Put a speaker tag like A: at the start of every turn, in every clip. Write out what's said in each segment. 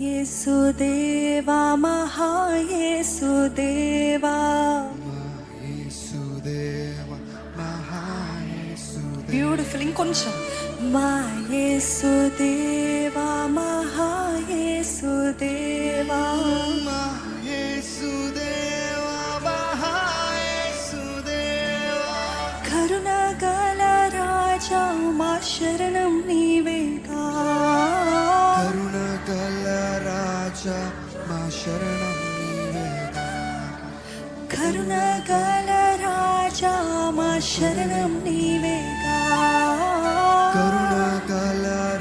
A: యేసుదేవా మహాయేసుదేవా. Beautiful ఇంకొంచెం. మా యేసుదేవా మహాయేసుదేవా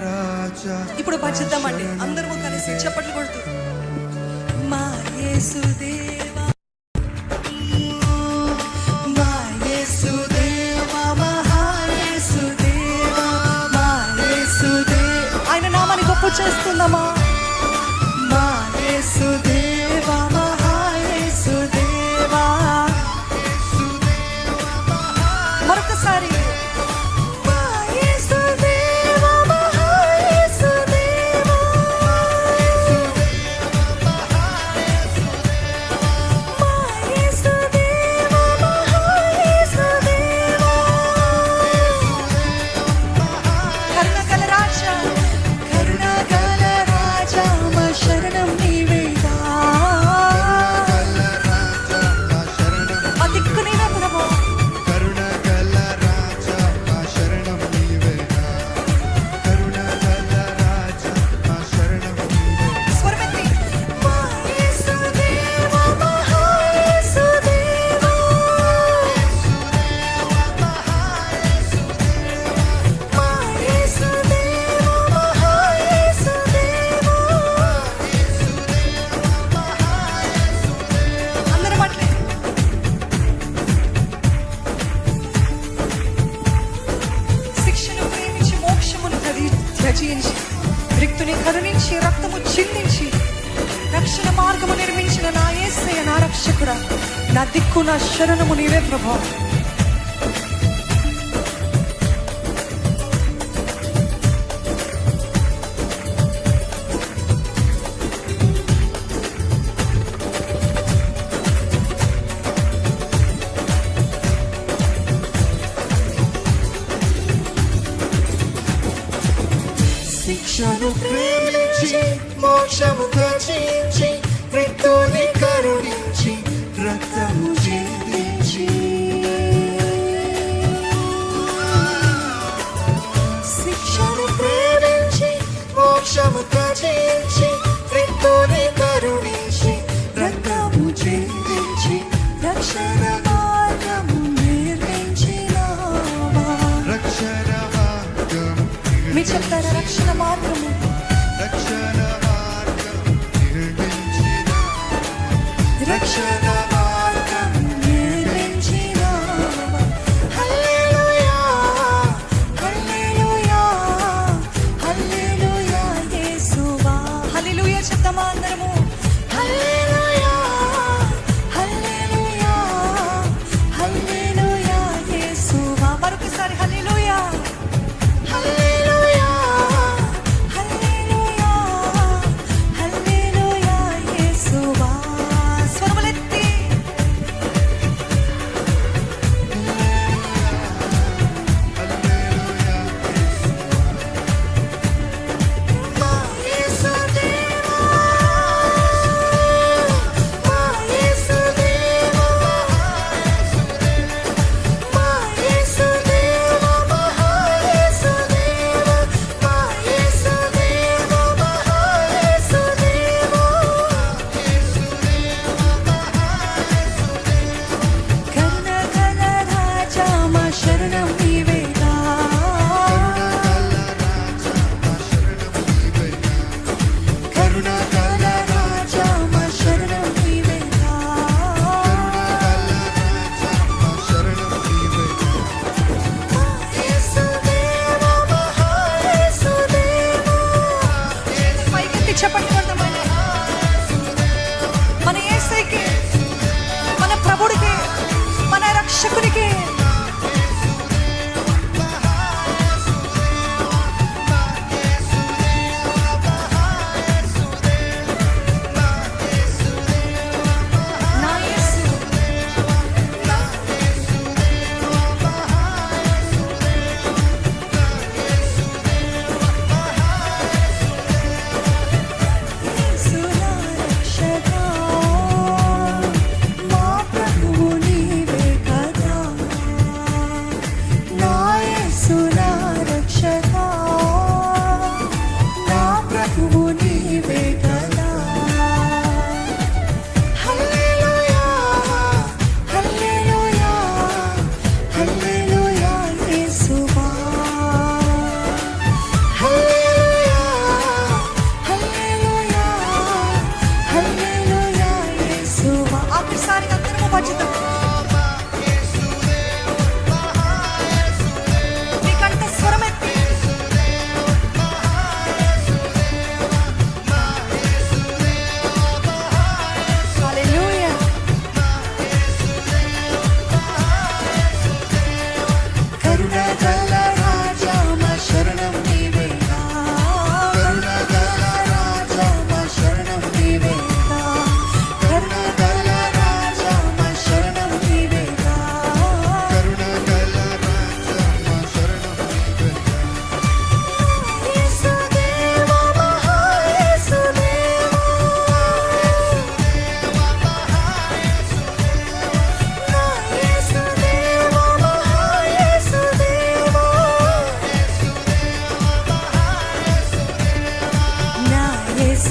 A: రాజా ఇప్పుడు పంచుద్దామండి అందరూ కలిసి చప్పట్లు కొడుతూ. ఆయన నామాన్ని గొప్ప చేస్తున్నామా? నీ కరుణించి రక్తము చిందించి రక్షణ మార్గము నిర్మించిన నా ఏసయ నా రక్షకుడ. నా దిక్కు నా శరణము నీవే ప్రభావం
B: కృష్ణను ప్రేమించి మోక్షము కచించి మృత్యుని కరుణించి రక్తము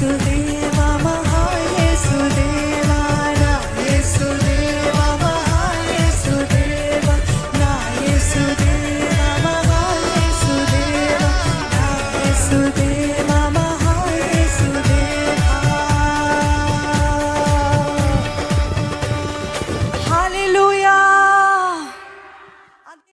B: నా యేసుదేవా